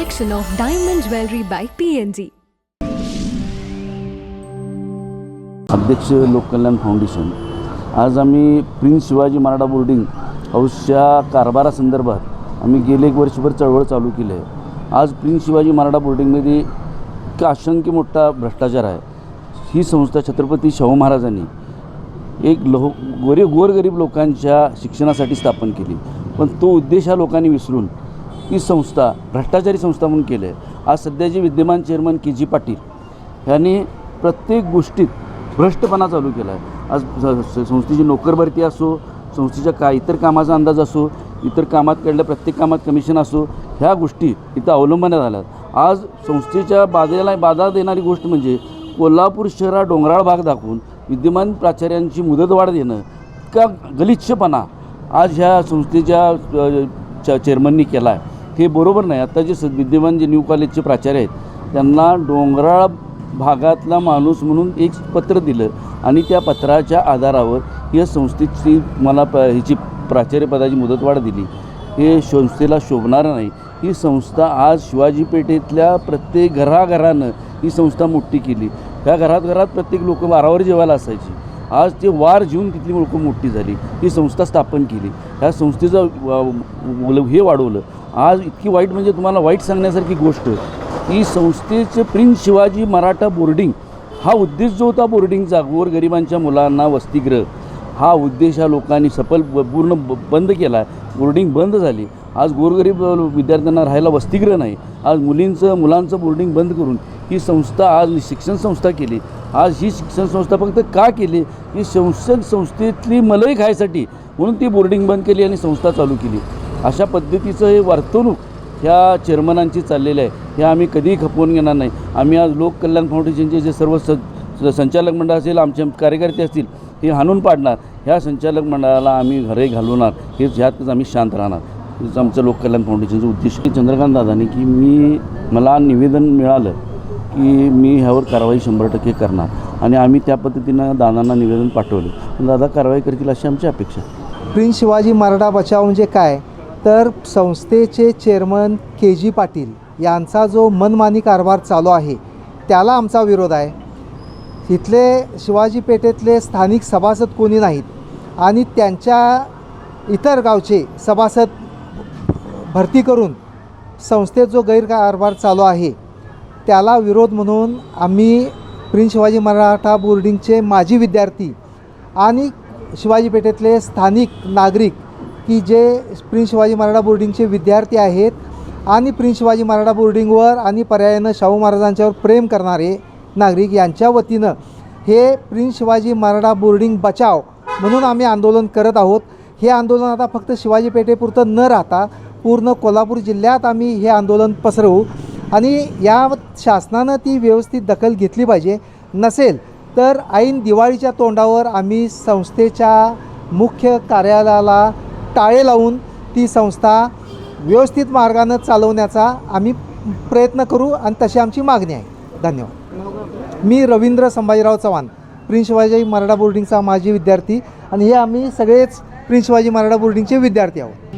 collection of diamond jewelry by PNG. अध्यक्ष लोककल्याण foundation. आज आम्ही प्रिन्स शिवाजी मराठा बोर्डिंग हाऊसच्या कारभारासंदर्भात आम्ही गेले एक वर्षभर चळवळ चालू केली आहे. आज प्रिन्स शिवाजी मराठा बोर्डिंगमध्ये इतका असंख्य मोठा भ्रष्टाचार आहे. ही संस्था छत्रपती शाहू महाराजांनी एक लहो गोरे गोरगरीब लोकांच्या शिक्षणासाठी स्थापन केली. पण तो उद्देश हा लोकांनी विसरून ही संस्था भ्रष्टाचारी संस्था म्हणून केली आहे. आज सध्याचे विद्यमान चेअरमन के जी पाटील यांनी प्रत्येक गोष्टीत भ्रष्टपणा चालू केला आहे. आज संस्थेची नोकरभरती असो संस्थेच्या का इतर कामाचा अंदाज असो इतर कामात कडल्या प्रत्येक कामात कमिशन असो ह्या गोष्टी इथं अवलंबण्यात आल्यात. आज संस्थेच्या बाधेला बाधा देणारी गोष्ट म्हणजे कोल्हापूर शहरात डोंगराळ भाग दाखवून विद्यमान प्राचार्यांची मुदतवाढ देणं का गलिच्छपणा आज ह्या संस्थेच्या च चेअरमननी केला आहे. हे बरोबर नाही. आता जे स विद्यमान जे न्यू कॉलेजचे प्राचार्य आहेत त्यांना डोंगराळ भागातला माणूस म्हणून एक पत्र दिलं आणि त्या पत्राच्या आधारावर या संस्थेची मला प हिची प्राचार्यपदाची मुदतवाढ दिली. हे संस्थेला शोभणारं नाही. ही संस्था आज शिवाजी पेठेतल्या प्रत्येक घराघरानं ही संस्था मोठी केली. त्या घरात घरात प्रत्येक लोक वारावर जेवायला असायची. आज ते वार जीवन तिथली लोक मोठी झाली. ही संस्था स्थापन केली. ह्या संस्थेचं हे वाढवलं. आज इतकी वाईट म्हणजे तुम्हाला वाईट सांगण्यासारखी गोष्ट. की संस्थेचे प्रिन्स शिवाजी मराठा बोर्डिंग हा उद्देश जो होता बोर्डिंगचा गोरगरिबांच्या मुलांना वसतिगृह हा उद्देश हा लोकांनी सफल पूर्ण ब- बंद केला. आहे बोर्डिंग बंद झाली. आज गोरगरीब विद्यार्थ्यांना राहायला वसतिगृह नाही. आज मुलींचं मुलांचं बोर्डिंग बंद करून ही संस्था आज शिक्षण संस्था केली. आज ही शिक्षण संस्था फक्त का केली? ही शिक्षण संस्थेतली मलई खायसाठी म्हणून ती बोर्डिंग बंद केली आणि संस्था चालू केली. अशा पद्धतीचं हे वर्तणूक ह्या चेअरमनांची चाललेलं आहे. हे आम्ही कधीही खपवून घेणार नाही. आम्ही आज लोककल्याण फाउंडेशनचे जे सर्व स संचालक मंडळ असेल आमचे कार्यकर्ते असतील हे हाणून पाडणार. ह्या संचालक मंडळाला आम्ही घरे घालवणार. हे ह्यातच आम्ही शांत राहणार. हेच आमचं लोककल्याण फाउंडेशनचं उद्देश चंद्रकांत दादाने की मी मला निवेदन मिळालं की मी ह्यावर कारवाई शंभर टक्के करणार. आणि आम्ही त्या पद्धतीनं दादांना निवेदन पाठवलं. पण दादा कारवाई करतील अशी आमची अपेक्षा प्रिन्स शिवाजी मराठा बचाव म्हणजे काय? तर संस्थेचे चेअरमन के जी पाटील यांचा जो मनमानी कारभार चालू आहे त्याला आमचा विरोध आहे. इथले शिवाजी पेठेतले स्थानिक सभासद कोणी नाहीत आणि त्यांच्या इतर गावचे सभासद भरती करून संस्थेत जो गैरकारभार चालू आहे त्याला विरोध म्हणून आम्ही प्रिन्स शिवाजी मराठा बोर्डिंगचे माजी विद्यार्थी आणि शिवाजी पेठेतले स्थानिक नागरिक की जे प्रिन्स शिवाजी मराठा बोर्डिंगचे विद्यार्थी आहेत आणि प्रिन्स शिवाजी मराठा बोर्डिंगवर आणि पर्यायानं शाहू महाराजांच्यावर प्रेम करणारे नागरिक यांच्या वतीनं हे प्रिन्स शिवाजी मराठा बोर्डिंग बचाव म्हणून आम्ही आंदोलन करत आहोत. हे आंदोलन आता फक्त शिवाजी पेठेपुरतं न राहता पूर्ण कोल्हापूर जिल्ह्यात आम्ही हे आंदोलन पसरवू आणि या शासनानं ती व्यवस्थित दखल घेतली पाहिजे. नसेल तर ऐन दिवाळीच्या तोंडावर आम्ही संस्थेच्या मुख्य कार्यालयाला टाळे लावून ती संस्था व्यवस्थित मार्गानं चालवण्याचा आम्ही प्रयत्न करू आणि तशी आमची मागणी आहे. धन्यवाद. मी रवींद्र संभाजीराव चव्हाण प्रिन्स शिवाजी मराठा बोर्डिंगचा माजी विद्यार्थी आणि हे आम्ही सगळेच प्रिन्स शिवाजी मराठा बोर्डिंगचे विद्यार्थी आहोत.